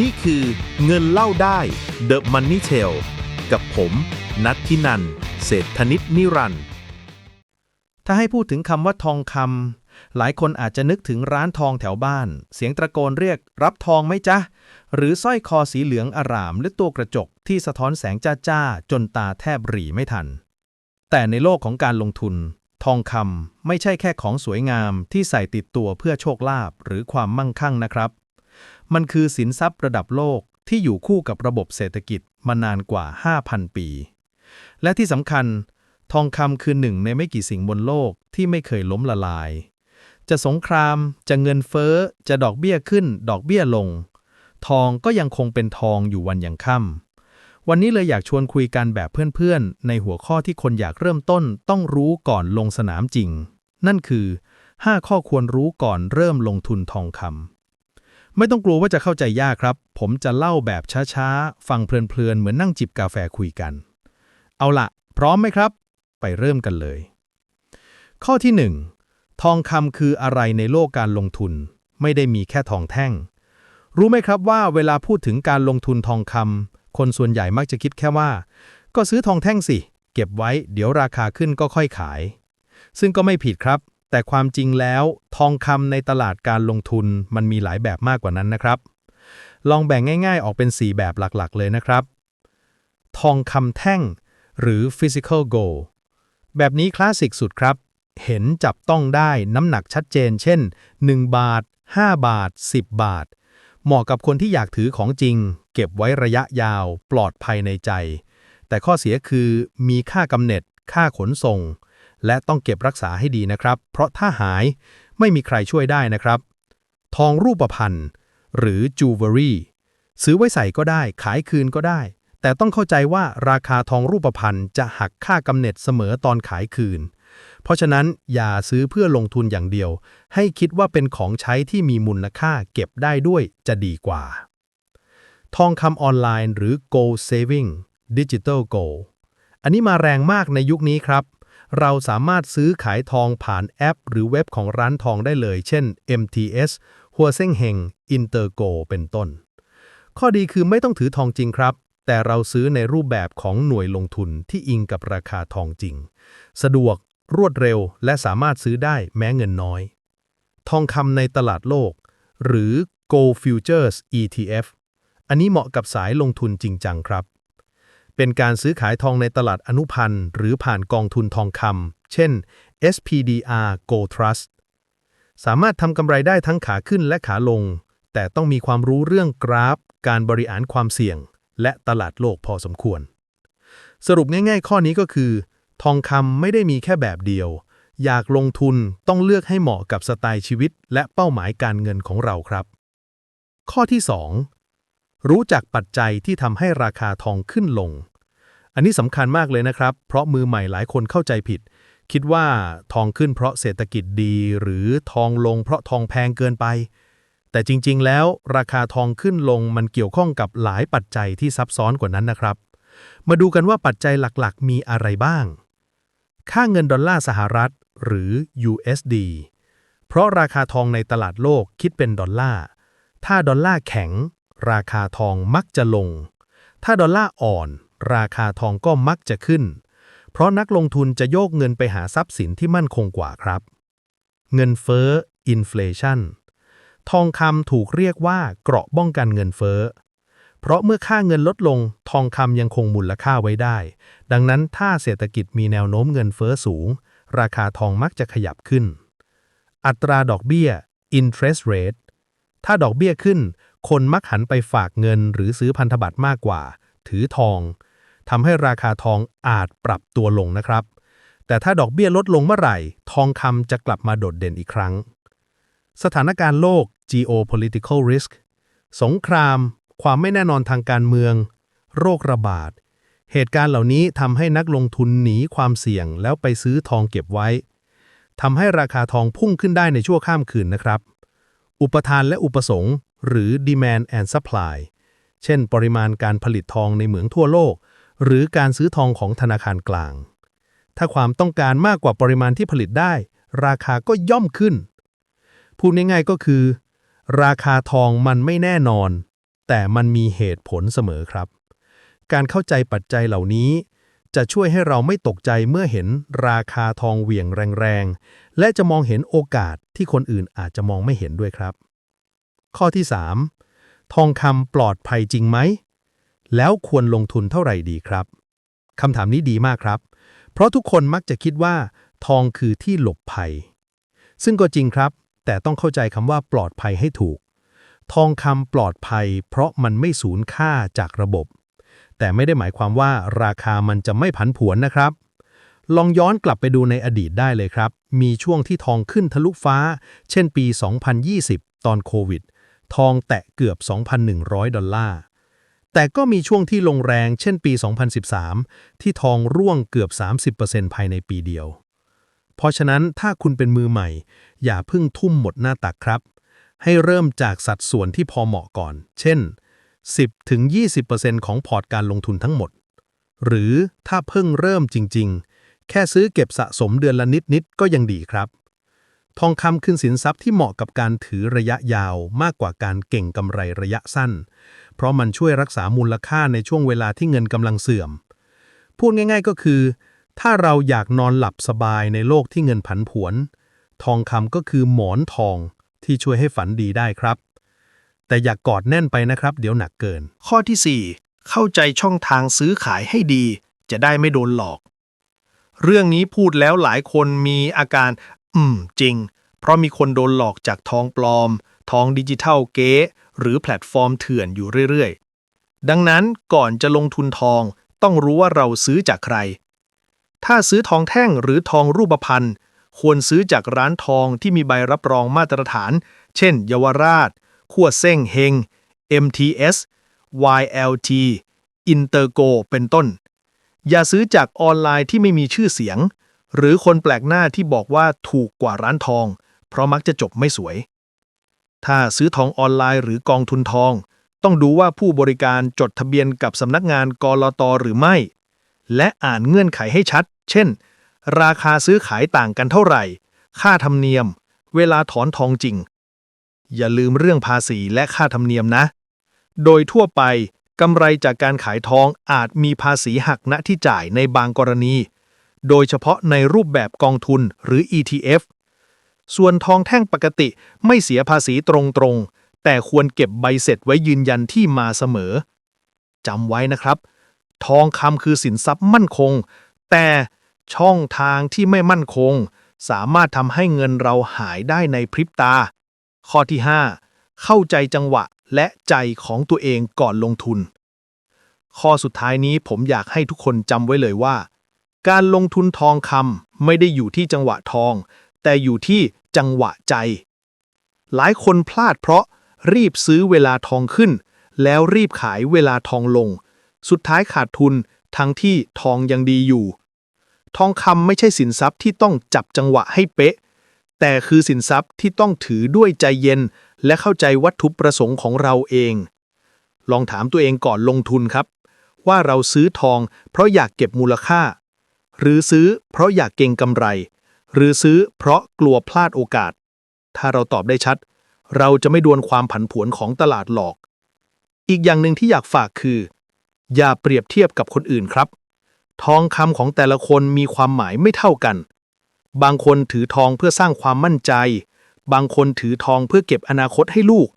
นี่คือเงินเล่าได้ The Money Tale กับผมนัททินันเศรษฐนิตนิรันต์ถ้าให้พูดถึงคำว่าทองคำหลายคนอาจจะนึกถึงร้านทองแถวบ้าน เสียงตะโกนเรียกรับทองไหมจ๊ะ หรือสร้อยคอสีเหลืองอาราม หรือตัวกระจกที่สะท้อนแสงจ้าจ้าจนตาแทบหรี่ไม่ทัน แต่ในโลกของการลงทุน ทองคำไม่ใช่แค่ของสวยงามที่ใส่ติดตัวเพื่อโชคลาภหรือความมั่งคั่งนะครับ มันคือสินทรัพย์ระดับโลกที่อยู่คู่กับระบบเศรษฐกิจมานานกว่า 5,000 ปี และที่สำคัญ ทองคำคือหนึ่งในไม่กี่สิ่งบนโลกที่ไม่เคยล้มละลาย จะสงคราม จะเงินเฟ้อ จะดอกเบี้ยขึ้น ดอกเบี้ยลง ทองก็ยังคงเป็นทองอยู่วันยังค่ำวันนี้เลยอยากชวนคุยกันแบบเพื่อนๆ ในหัวข้อที่คนอยากเริ่มต้นต้องรู้ก่อนลงสนามจริง นั่นคือ 5 ข้อควรรู้ก่อนเริ่มลงทุนทองคำ ไม่ต้องกลัวว่าจะเข้าใจยากครับ ผมจะเล่าแบบช้าๆ ฟังเพลินๆ เหมือนนั่งจิบกาแฟคุยกัน เอาละพร้อมไหมครับ ไปเริ่มกันเลย ข้อที่ 1 ทองคำคืออะไรในโลกการลงทุน ไม่ได้มีแค่ทองแท่ง รู้ไหมครับว่าเวลาพูดถึงการลงทุนทองคำคนส่วนใหญ่มักจะคิดแค่ว่า ก็ซื้อทองแท่งสิ เก็บไว้ เดี๋ยวราคาขึ้นก็ค่อยขาย ซึ่งก็ไม่ผิดครับ แต่ความจริงแล้วทองคำในตลาดการลงทุนมันมีหลายแบบมากกว่านั้นนะครับ ลองแบ่งง่ายๆ ออกเป็น 4 แบบหลักๆ เลยนะครับ ทองคำแท่ง หรือ physical gold แบบนี้คลาสสิกสุดครับ เห็นจับต้องได้น้ำหนักชัดเจน เช่น 1 บาท 5 บาท 10 บาท เหมาะกับคนที่อยากถือของจริง เก็บไว้ระยะยาว ปลอดภัยในใจ แต่ข้อเสียคือมีค่ากำเนิดค่าขนส่ง และต้องเก็บรักษาให้ดีนะครับ เพราะถ้าหายไม่มีใครช่วยได้นะครับ ทองรูปพรรณหรือจูเวลรี่ซื้อไว้ใส่ก็ได้ ขายคืนก็ได้ แต่ต้องเข้าใจว่าราคาทองรูปพรรณจะหักค่ากำเนิดเสมอตอนขายคืน เพราะฉะนั้นอย่าซื้อเพื่อลงทุนอย่างเดียว ให้คิดว่าเป็นของใช้ที่มีมูลค่าเก็บได้ด้วยจะดีกว่า ทองคำออนไลน์หรือ Gold Saving Digital Gold อันนี้มาแรงมากในยุคนี้ครับ เราสามารถซื้อขายทองผ่านแอป หรือเว็บของร้านทองได้เลย เช่น MTS หัวเซ่งเฮง Intergo เป็นต้น ข้อดีคือไม่ต้องถือทองจริงครับ แต่เราซื้อในรูปแบบของหน่วยลงทุนที่อิงกับราคาทองจริง สะดวก รวดเร็ว และสามารถซื้อได้แม้เงินน้อย ทองคำในตลาดโลก หรือ Gold Futures ETF อันนี้เหมาะกับสายลงทุนจริงจังครับ เป็นการซื้อขายทองในตลาดอนุพันธ์หรือผ่านกองทุนทองคำเช่น SPDR Gold Trust สามารถทำกำไรได้ทั้งขาขึ้นและขาลง แต่ต้องมีความรู้เรื่องกราฟ การบริหารความเสี่ยง และตลาดโลกพอสมควร สรุปง่ายๆ ข้อนี้ก็คือ ทองคำไม่ได้มีแค่แบบเดียว อยากลงทุนต้องเลือกให้เหมาะกับสไตล์ชีวิต และเป้าหมายการเงินของเราครับ ข้อที่ 2 รู้จักปัจจัยที่ทำให้ราคาทองขึ้นลง อันนี้สำคัญมากเลยนะครับ เพราะมือใหม่หลายคนเข้าใจผิด คิดว่าทองขึ้นเพราะเศรษฐกิจดี หรือทองลงเพราะทองแพงเกินไป แต่จริงๆ แล้วราคาทองขึ้นลงมันเกี่ยวข้องกับหลายปัจจัยที่ซับซ้อนกว่านั้นนะครับ มาดูกันว่าปัจจัยหลักๆ มีอะไรบ้าง ค่าเงินดอลลาร์สหรัฐ หรือ USD เพราะราคาทองในตลาดโลกคิดเป็นดอลลาร์ ถ้าดอลลาร์แข็ง ราคาทองมักจะลง ถ้าดอลลาร์อ่อน ราคาทองก็มักจะขึ้น เพราะนักลงทุนจะโยกเงินไปหาทรัพย์สินที่มั่นคงกว่าครับ เงินเฟ้อ inflation ทองคำถูกเรียกว่าเกราะป้องกันเงินเฟ้อ เพราะเมื่อค่าเงินลดลง ทองคำยังคงมูลค่าไว้ได้ ดังนั้นถ้าเศรษฐกิจมีแนวโน้มเงินเฟ้อสูง ราคาทองมักจะขยับขึ้น อัตราดอกเบี้ย interest rate ถ้าดอกเบี้ยขึ้น คนมักหันไปฝากเงินหรือซื้อพันธบัตรมากกว่า ถือทองทำให้ราคาทองอาจปรับตัวลงนะครับ แต่ถ้าดอกเบี้ยลดลงเมื่อไหร่ ทองคำจะกลับมาโดดเด่นอีกครั้ง สถานการณ์โลก geopolitical risk สงคราม ความไม่แน่นอนทางการเมือง โรคระบาด เหตุการณ์เหล่านี้ทำให้นักลงทุนหนีความเสี่ยงแล้วไปซื้อทองเก็บไว้ทำให้ราคาทองพุ่งขึ้นได้ในชั่วข้ามคืนนะครับ อุปทานและอุปสงค์หรือ demand and supply เช่น ปริมาณการผลิตทองในเหมืองทั่วโลก หรือการซื้อทองของธนาคารกลาง ถ้าความต้องการมากกว่าปริมาณที่ผลิตได้ ราคาก็ย่อมขึ้น พูดง่ายๆก็คือ ราคาทองมันไม่แน่นอน แต่มันมีเหตุผลเสมอครับ การเข้าใจปัจจัยเหล่านี้ จะช่วยให้เราไม่ตกใจเมื่อเห็นราคาทองเหวี่ยงแรงๆ และจะมองเห็นโอกาสที่คนอื่นอาจจะมองไม่เห็นด้วยครับ ข้อที่ 3 ทองคำปลอดภัยจริงไหม แล้วควรลงทุนเท่าไหร่ดีครับคำถามนี้ดีมากครับ เพราะทุกคนมักจะคิดว่า ทองคือที่หลบภัย ซึ่งก็จริงครับ แต่ต้องเข้าใจคำว่าปลอดภัยให้ถูก ทองคำปลอดภัย เพราะมันไม่สูญค่าจากระบบ แต่ไม่ได้หมายความว่าราคามันจะไม่ผันผวนนะครับ ลองย้อนกลับไปดูในอดีตได้เลยครับ มีช่วงที่ทองขึ้นทะลุฟ้า เช่นปี 2020 ตอนโควิด ทองแตะเกือบ 2,100 ดอลลาร์ แต่ก็มีช่วงที่ลงแรงเช่นปี 2013 ที่ทองร่วงเกือบ 30%ภายในปีเดียว เพราะฉะนั้นถ้าคุณเป็นมือใหม่ อย่าเพิ่งทุ่มหมดหน้าตักครับ ให้เริ่มจากสัดส่วนที่พอเหมาะก่อน เช่น 10-20%ของพอร์ตการลงทุนทั้งหมด หรือถ้าเพิ่งเริ่มจริง ๆ แค่ซื้อเก็บสะสมเดือนละนิด ๆ ก็ยังดีครับ ทองคำคือสินทรัพย์ที่เหมาะกับการถือระยะยาวมากกว่าการเก่งกำไรระยะสั้น เพราะมันช่วยรักษามูลค่าในช่วงเวลาที่เงินกำลังเสื่อม พูดง่าย ๆ ก็คือ ถ้าเราอยากนอนหลับสบายในโลกที่เงินผันผวน ทองคำก็คือหมอนทองที่ช่วยให้ฝันดีได้ครับ แต่อย่ากกอดแน่นไปนะครับ เดี๋ยวหนักเกิน ข้อที่ 4 เข้าใจช่องทางซื้อขายให้ดี จะได้ไม่โดนหลอก เรื่องนี้พูดแล้วหลายคนมีอาการ อืม จริง เพราะมีคนโดนหลอกจากทองปลอม ทองดิจิทัลเก๊หรือแพลตฟอร์มเถื่อนอยู่เรื่อยๆ ดังนั้นก่อนจะลงทุนทองต้องรู้ว่าเราซื้อจากใคร ถ้าซื้อทองแท่งหรือทองรูปพรรณควรซื้อจากร้านทองที่มีใบรับรองมาตรฐาน เช่น เยาวราช ขั้วเซ้งเฮง MTS YLT Intergo เป็นต้น อย่าซื้อจากออนไลน์ที่ไม่มีชื่อเสียง หรือคนแปลกหน้าที่บอกว่าถูกกว่าร้านทอง เพราะมักจะจบไม่สวย ถ้าซื้อทองออนไลน์หรือกองทุนทอง ต้องดูว่าผู้บริการจดทะเบียนกับสำนักงานกรลตหรือไม่ และอ่านเงื่อนไขให้ชัด เช่น ราคาซื้อขายต่างกันเท่าไหร่ ค่าธรรมเนียม เวลาถอนทองจริง อย่าลืมเรื่องภาษีและค่าธรรมเนียมนะ โดยทั่วไปกำไรจากการขายทองอาจมีภาษีหักณที่จ่ายในบางกรณี โดยเฉพาะในรูปแบบกองทุนหรือ ETF ส่วนทองแท่งปกติไม่เสียภาษีตรงๆ แต่ควรเก็บใบเสร็จไว้ยืนยันที่มาเสมอจำไว้นะครับ ทองคำคือสินทรัพย์มั่นคง แต่ช่องทางที่ไม่มั่นคง สามารถทำให้เงินเราหายได้ในพริบตา ข้อที่ 5 เข้าใจจังหวะและใจของตัวเองก่อนลงทุน ข้อสุดท้ายนี้ผมอยากให้ทุกคนจำไว้เลยว่า การลงทุนทองคำไม่ได้อยู่ที่จังหวะทอง แต่อยู่ที่จังหวะใจ หลายคนพลาดเพราะรีบซื้อเวลาทองขึ้น แล้วรีบขายเวลาทองลง สุดท้ายขาดทุนทั้งที่ทองยังดีอยู่ ทองคำไม่ใช่สินทรัพย์ที่ต้องจับจังหวะให้เป๊ะ แต่คือสินทรัพย์ที่ต้องถือด้วยใจเย็น และเข้าใจวัตถุประสงค์ของเราเอง ลองถามตัวเองก่อนลงทุนครับ ว่าเราซื้อทองเพราะอยากเก็บมูลค่า หรือซื้อเพราะอยากเก็งกำไร หรือซื้อเพราะกลัวพลาดโอกาส ถ้าเราตอบได้ชัด เราจะไม่ดวนความผันผวนของตลาดหลอก อีกอย่างหนึ่งที่อยากฝากคือ อย่าเปรียบเทียบกับคนอื่นครับ ทองคำของแต่ละคนมีความหมายไม่เท่ากัน บางคนถือทองเพื่อสร้างความมั่นใจ บางคนถือทองเพื่อเก็บอนาคตให้ลูก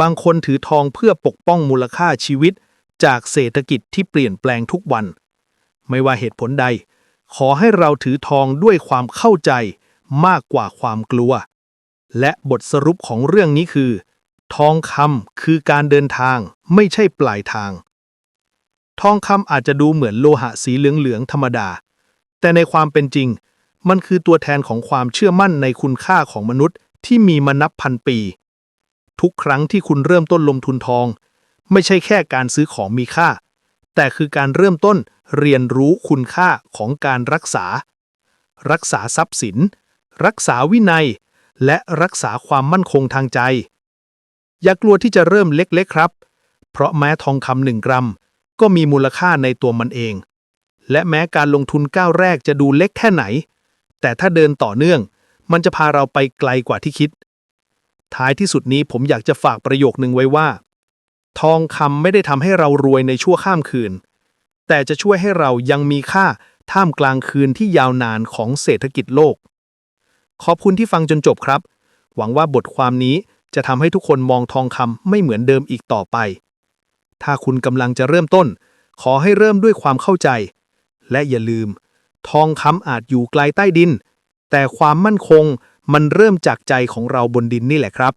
บางคนถือทองเพื่อปกป้องมูลค่าชีวิต จากเศรษฐกิจที่เปลี่ยนแปลงทุกวัน ไม่ว่าเหตุผลใด ขอให้เราถือทองด้วยความเข้าใจมากกว่าความกลัว และบทสรุปของเรื่องนี้คือ ทองคำคือการเดินทางไม่ใช่ปลายทาง ทองคำอาจจะดูเหมือนโลหะสีเหลืองๆธรรมดา แต่ในความเป็นจริง มันคือตัวแทนของความเชื่อมั่นในคุณค่าของมนุษย์ที่มีมานับพันปี ทุกครั้งที่คุณเริ่มต้นลงทุนทอง ไม่ใช่แค่การซื้อของมีค่า แต่คือการเริ่มต้นเรียนรู้คุณค่าของการรักษา รักษาทรัพย์สิน รักษาวินัย และรักษาความมั่นคงทางใจ อย่ากลัวที่จะเริ่มเล็กๆครับ เพราะแม้ทองคำหนึ่งกรัม ก็มีมูลค่าในตัวมันเอง และแม้การลงทุนก้าวแรกจะดูเล็กแค่ไหน แต่ถ้าเดินต่อเนื่อง มันจะพาเราไปไกลกว่าที่คิด ท้ายที่สุดนี้ผมอยากจะฝากประโยคนึงไว้ว่า ทองคำไม่ได้ทำให้เรารวยในชั่วข้ามคืน แต่จะช่วยให้เรายังมีค่าท่ามกลางคืนที่ยาวนานของเศรษฐกิจโลก ขอบคุณที่ฟังจนจบครับ หวังว่าบทความนี้จะทำให้ทุกคนมองทองคำไม่เหมือนเดิมอีกต่อไป ถ้าคุณกำลังจะเริ่มต้น ขอให้เริ่มด้วยความเข้าใจ และอย่าลืม ทองคำอาจอยู่ไกลใต้ดิน แต่ความมั่นคงมันเริ่มจากใจของเราบนดินนี่แหละครับ